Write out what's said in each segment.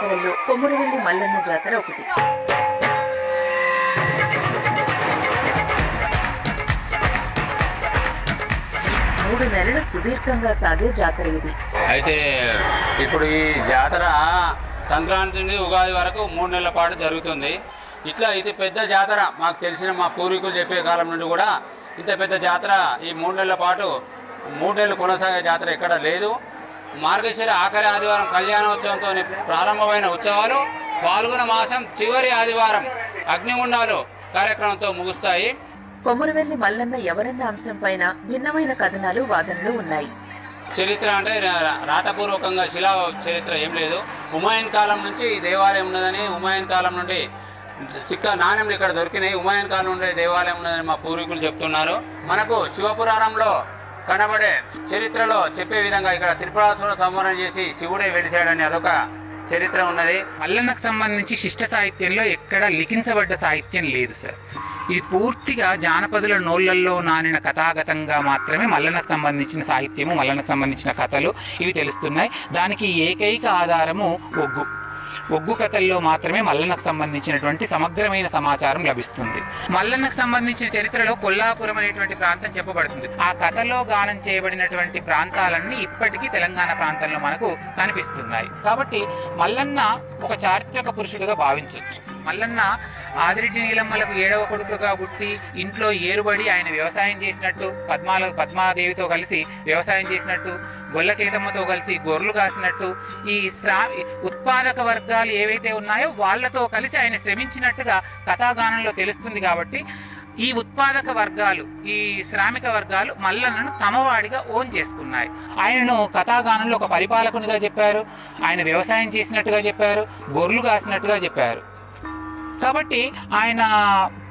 చెందిన జాతరల్లో కొమురవెల్లి మల్లన్న జాతర ఒకటి. మూడు నెలలు సుదీర్ఘంగా సాగే జాతర ఇది. అయితే ఇప్పుడు ఈ జాతర సంక్రాంతి నుండి ఉగాది వరకు మూడు నెలల పాటు జరుగుతుంది. ఇట్లా ఇది పెద్ద జాతర మాకు తెలిసిన మా పూర్వీకులు చెప్పే కాలం నుండి కూడా ఇంత పెద్ద జాతర ఈ మూడు నెలల పాటు మూడు నెలలు కొనసాగే జాతర ఎక్కడ లేదు. మార్గశిర ఆఖరి ఆదివారం కళ్యాణోత్సవంతో ప్రారంభమైన ఉత్సవాలు పాల్గొన మాసం చివరి ఆదివారం అగ్నిగుండాలు కార్యక్రమంతో ముగుస్తాయి. కొమురవెల్లి మల్లన్న ఎవరన్న అంశం పైన భిన్నమైన కథనాలు వాదనలు ఉన్నాయి. చరిత్ర అంటే రాతపూర్వకంగా శిలా చరిత్ర ఏం లేదు. హుమాయూన్ కాలం నుంచి ఈ దేవాలయం ఉన్నదని హుమాయూన్ కాలం నుండి సిక్క నాణ్యంలు ఇక్కడ దొరికినాయి. హుమాయూన్ కాలం నుండి దేవాలయం ఉన్నదని మా పూర్వీకులు చెప్తున్నారు. మనకు శివపురాణంలో కనబడే చరిత్రలో చెప్పే విధంగా ఇక్కడ త్రిపురాసురుడు సంవరణ చేసి శివుడే వెలిసాడని అదొక చరిత్ర ఉన్నది. మల్లన్నకు సంబంధించి శిష్ట సాహిత్యంలో ఎక్కడ లిఖించబడ్డ సాహిత్యం లేదు సార్. ఇది పూర్తిగా జానపదుల నోళ్ళల్లో నానిన కథాగతంగా మాత్రమే మల్లన్నకు సంబంధించిన సాహిత్యము మల్లన్నకు సంబంధించిన కథలు ఇవి తెలుస్తున్నాయి. దానికి ఏకైక ఆధారము ఒగ్గు ఒగ్గు కథల్లో మాత్రమే మల్లన్నకు సంబంధించినటువంటి సమగ్రమైన సమాచారం లభిస్తుంది. మల్లన్నకు సంబంధించిన చరిత్రలో కొల్లాపురం అనేటువంటి ప్రాంతం చెప్పబడుతుంది. ఆ కథలో గానం చేయబడినటువంటి ప్రాంతాలన్నీ ఇప్పటికీ తెలంగాణ ప్రాంతంలో మనకు కనిపిస్తున్నాయి. కాబట్టి మల్లన్న ఒక చారిత్రక పురుషుడిగా భావించవచ్చు మల్లన్న ఆదిరెడ్డి నీలమ్మలకు ఏడవ కొడుకుగా పుట్టి ఇంట్లో ఏరుబడి ఆయన వ్యవసాయం చేసినట్టు పద్మాల పద్మాదేవితో కలిసి వ్యవసాయం చేసినట్టు గొల్లకేతమ్మతో కలిసి గొర్రెలు కాసినట్టు ఈ శ్రా ఉత్పాదక వర్గాలు ఏవైతే ఉన్నాయో వాళ్ళతో కలిసి ఆయన శ్రమించినట్టుగా కథాగానంలో తెలుస్తుంది కాబట్టి ఈ ఉత్పాదక వర్గాలు ఈ శ్రామిక వర్గాలు మల్లన్నను తమవాడిగా ఓన్ చేసుకున్నాయి. ఆయనను కథాగానంలో ఒక పరిపాలకునిగా చెప్పారు ఆయన వ్యవసాయం చేసినట్టుగా చెప్పారు గొర్రెలు కాసినట్టుగా చెప్పారు. కాబట్టి ఆయన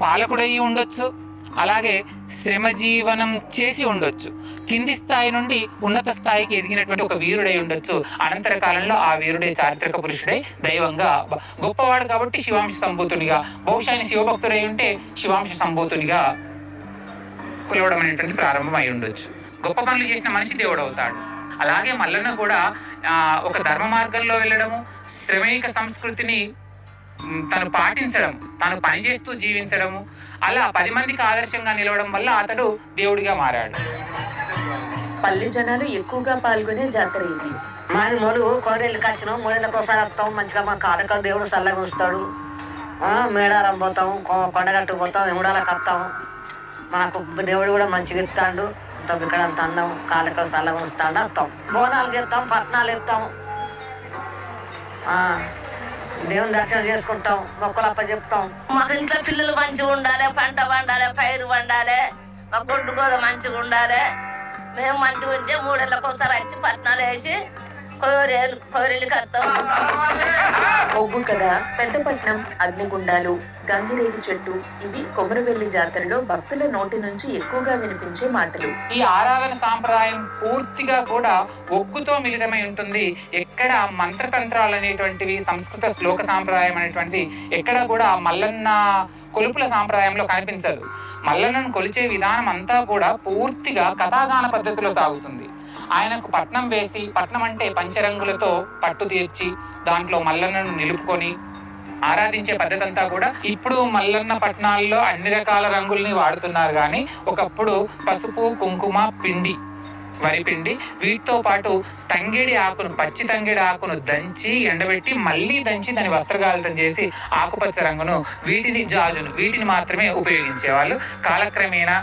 పాలకుడయి ఉండొచ్చు అలాగే శ్రమజీవనం చేసి ఉండొచ్చు. కింది స్థాయి నుండి ఉన్నత స్థాయికి ఎదిగినటువంటి ఒక వీరుడై ఉండొచ్చు. అనంతర కాలంలో ఆ వీరుడే చారిత్రక పురుషుడై దైవంగా గొప్పవాడు కాబట్టి శివాంశ సంభూతునిగా. బహుశా ఆయన శివభక్తుడై ఉంటే శివాంశ సంభూతునిగా కులవడం అనేటువంటి ప్రారంభమై ఉండొచ్చు. గొప్ప పనులు చేసిన మనిషి దేవుడు అవుతాడు అలాగే మల్లన్న కూడా ఒక ధర్మ మార్గంలో వెళ్ళడము శ్రమైక సంస్కృతిని తను పాటించడం తను పనిచేస్తూ జీవించడము అలా పది మందికి ఆదర్శంగా నిలవడం వల్ల అతడు దేవుడిగా మారాడు. పల్లె జనాలు ఎక్కువగా పాల్గొనే జాతర ఇది. మరి మొలుగు కోరేళ్ళకి వచ్చినాం మూడేళ్ళకి ఒకసారి వస్తాం మంచిగా మా కాలక దేవుడు చల్లగా ఉంచుతాడు. మేడారం పోతాం కొండగట్టు పోతాం ఎముడాలకు వస్తాం మాకు దేవుడు కూడా మంచిగా ఇస్తాడు. ఇక్కడ అంత అందం కాలక చల్లగా ఉంచుతాడు వస్తాం బోనాలు చేస్తాం పట్నాలు ఇస్తాం దేవుని దర్శనం చేసుకుంటాం మొక్కలు అప్ప చెప్తాం మాకు ఇంట్లో పిల్లలు మంచిగా ఉండాలి పంట పండాలి పైరు పండాలి మా గుడ్డు కూడా మంచిగా ఉండాలి. మేము మంచిగా ఉంటే మూడేళ్ళకి ఒకసారి వచ్చి పట్నాలు వేసి ఒగ్గు కథ పెద్దపట్నం అగ్నిగుండాలు గంగిరేగి చెట్టు ఇవి కొమరవెల్లి జాతరలో భక్తుల నోటి నుంచి ఎక్కువగా వినిపించే మాటలు. ఈ ఆరాధన సాంప్రదాయం పూర్తిగా కూడా ఒగ్గుతో మిళితమై ఉంటుంది. ఎక్కడ మంత్రతంత్రాలు అనేటువంటివి సంస్కృత శ్లోక సాంప్రదాయం అనేటువంటిది ఎక్కడ కూడా మల్లన్న కొలుపుల సాంప్రదాయంలో కనిపించదు. మల్లన్నను కొలిచే విధానం అంతా కూడా పూర్తిగా కథాగాన పద్ధతిలో సాగుతుంది. ఆయనకు పట్నం వేసి పట్నం అంటే పంచరంగులతో పట్టు తీర్చి దాంట్లో మల్లన్నను నిలుపుకొని ఆరాధించే పద్ధతి అంతా కూడా ఇప్పుడు మల్లన్న పట్నాల్లో అన్ని రకాల రంగుల్ని వాడుతున్నారు. కానీ ఒకప్పుడు పసుపు కుంకుమ పిండి వరిపిండి వీటితో పాటు తంగేడి ఆకును పచ్చి తంగేడి ఆకును దంచి ఎండబెట్టి మళ్ళీ దంచి దాని వస్త్రగాలితం చేసి ఆకుపచ్చ రంగును వీటిని జాజును వీటిని మాత్రమే ఉపయోగించేవాళ్ళు. కాలక్రమేణా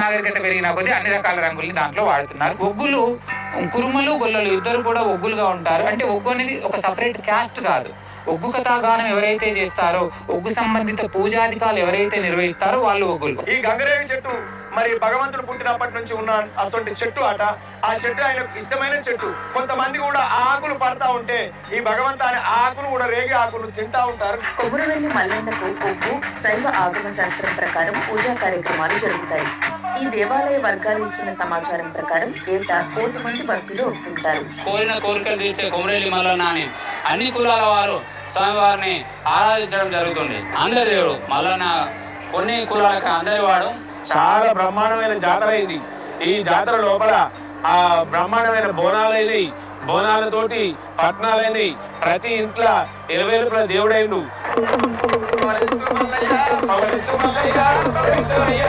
నాగరికత పెరిగిన కొద్దీ అన్ని రకాల రంగుల్ని దాంట్లో వాడుతున్నారు. ఒగ్గులు కురుమలు గొల్లలు ఇద్దరు కూడా ఒగ్గులుగా ఉంటారు. అంటే ఒగ్గు అనేది ఒక సపరేట్ క్యాస్ట్ కాదు. ఒగ్గు కథాగానం ఎవరైతే చేస్తారో ఒగ్గు సంబంధిత పూజాధికాలు ఎవరైతే నిర్వహిస్తారో వాళ్ళు ఒగ్గులు. ఈ గంగరేవి చెట్టు మరి భగవంతుడు పుట్టినప్పటి నుంచి ఉన్న అసొంటి చెట్టు అట ఆ చెట్టు ఆయనకు ఇష్టమైన చెట్టు. కొంతమంది కూడా ఆకులు పడతా ఉంటే ఈ భగవంత అనే ఆకులు కూడా రేగి ఆకులు తింటా ఉంటారు. కొమురవెల్లి మల్లన్నకు ఒగ్గు శైవ ఆగమ శాస్త్రం ప్రకారం పూజా కార్యక్రమాలు జరుగుతాయి. ఈ దేవాలయ వర్గాలు ఇచ్చిన సమాచారం ప్రకారం ఏటా కోటి మంది భక్తులు వస్తుంటారు. కోరిన కోరికలు తీర్చే కొమరేలి మల్లన్న అని అన్ని కులాల వారు స్వామివారిని ఆరాధించడం జరుగుతుంది. అందరి దేవుడు మల్లన్న కొన్ని కులాలకు అందరి వాడు చాలా బ్రహ్మాండమైన జాతర ఇది. ఈ జాతర లోపల ఆ బ్రహ్మాండమైన బోనాలు అయినాయి బోనాలతోటి పట్నాలని ప్రతి ఇంట్లో ఎలవేలుపుల దేవుడైండు. పవలించు మల్లయ్య, మల్లయ్య,